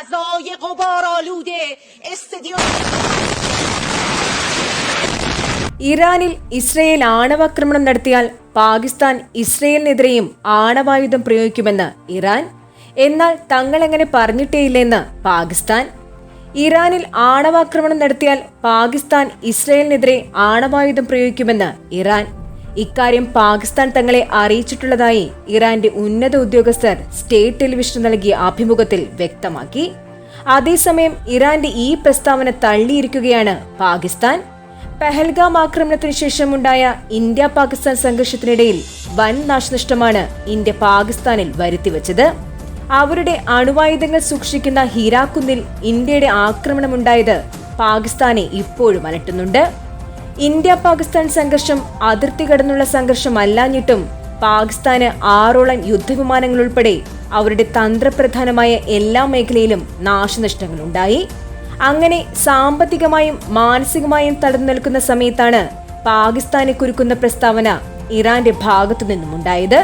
فضای غبارآلوده استدیوم ഇറാനിൽ ഇസ്രയേൽ ആണവാക്രമണം നടത്തിയാൽ പാകിസ്ഥാൻ ഇസ്രയേലിനെതിരെയും ആണവായുധം പ്രയോഗിക്കുമെന്ന് ഇറാൻ എന്നാൽ തങ്ങളെങ്ങനെ പറഞ്ഞിട്ടേയില്ലെന്ന് പാകിസ്ഥാൻ ഇറാനിൽ ആണവാക്രമണം നടത്തിയാൽ പാകിസ്ഥാൻ ഇസ്രയേലിനെതിരെ ആണവായുധം പ്രയോഗിക്കുമെന്ന് ഇറാൻ ഇക്കാര്യം പാകിസ്ഥാൻ തങ്ങളെ അറിയിച്ചിട്ടുള്ളതായി ഇറാന്റെ ഉന്നത ഉദ്യോഗസ്ഥർ സ്റ്റേറ്റ് ടെലിവിഷന് നൽകിയ അഭിമുഖത്തിൽ വ്യക്തമാക്കി. അതേസമയം ഇറാന്റെ ഈ പ്രസ്താവന തള്ളിയിരിക്കുകയാണ് പാകിസ്ഥാൻ. പെഹൽഗാം ആക്രമണത്തിന് ശേഷമുണ്ടായ ഇന്ത്യ പാകിസ്ഥാൻ സംഘർഷത്തിനിടയിൽ വൻ നാശനഷ്ടമാണ് ഇന്ത്യ പാകിസ്ഥാനിൽ വരുത്തിവെച്ചത്. അവരുടെ അണുവായുധങ്ങൾ സൂക്ഷിക്കുന്ന ഹിരാക്കുന്നിൽ ഇന്ത്യയുടെ ആക്രമണമുണ്ടായത് പാകിസ്ഥാനെ ഇപ്പോഴും അലട്ടുന്നുണ്ട്. ഇന്ത്യ പാകിസ്ഥാൻ സംഘർഷം അതിർത്തി കടന്നുള്ള സംഘർഷമല്ലാഞ്ഞിട്ടും പാകിസ്ഥാന് ആറോളം യുദ്ധവിമാനങ്ങൾ ഉൾപ്പെടെ അവരുടെ തന്ത്രപ്രധാനമായ എല്ലാ മേഖലയിലും നാശനഷ്ടങ്ങളുണ്ടായി. അങ്ങനെ സാമ്പത്തികമായും മാനസികമായും തടഞ്ഞു നിൽക്കുന്ന സമയത്താണ് പാകിസ്ഥാനെ കുരുക്കുന്ന പ്രസ്താവന ഇറാന്റെ ഭാഗത്തു നിന്നുമുണ്ടായത്.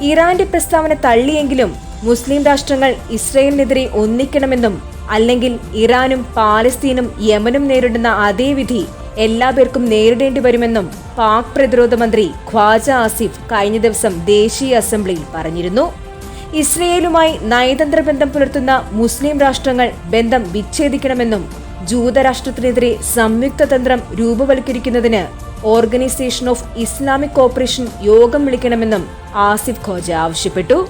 ഇറാന്റെ പ്രസ്താവന തള്ളിയെങ്കിലും മുസ്ലിം രാഷ്ട്രങ്ങൾ ഇസ്രയേലിനെതിരെ ഒന്നിക്കണമെന്നും അല്ലെങ്കിൽ ഇറാനും പാലസ്തീനും യമനും നേരിടുന്ന അതേ വിധി എല്ലാ പേർക്കും നേരിടേണ്ടി വരുമെന്നും പാക് പ്രതിരോധ മന്ത്രി ഖ്വാജ ആസിഫ് കഴിഞ്ഞ ദിവസം ദേശീയ അസംബ്ലിയിൽ പറഞ്ഞിരുന്നു. ഇസ്രയേലുമായി നയതന്ത്ര ബന്ധം പുലർത്തുന്ന മുസ്ലിം രാഷ്ട്രങ്ങൾ ബന്ധം വിച്ഛേദിക്കണമെന്നും ജൂതരാഷ്ട്രത്തിനെതിരെ സംയുക്ത തന്ത്രം രൂപവൽക്കരിക്കുന്നതിന് ഓർഗനൈസേഷൻ ഓഫ് ഇസ്ലാമിക് കോപ്പറേഷൻ യോഗം വിളിക്കണമെന്നും ആസിഫ് ഖോജ ആവശ്യപ്പെട്ടു.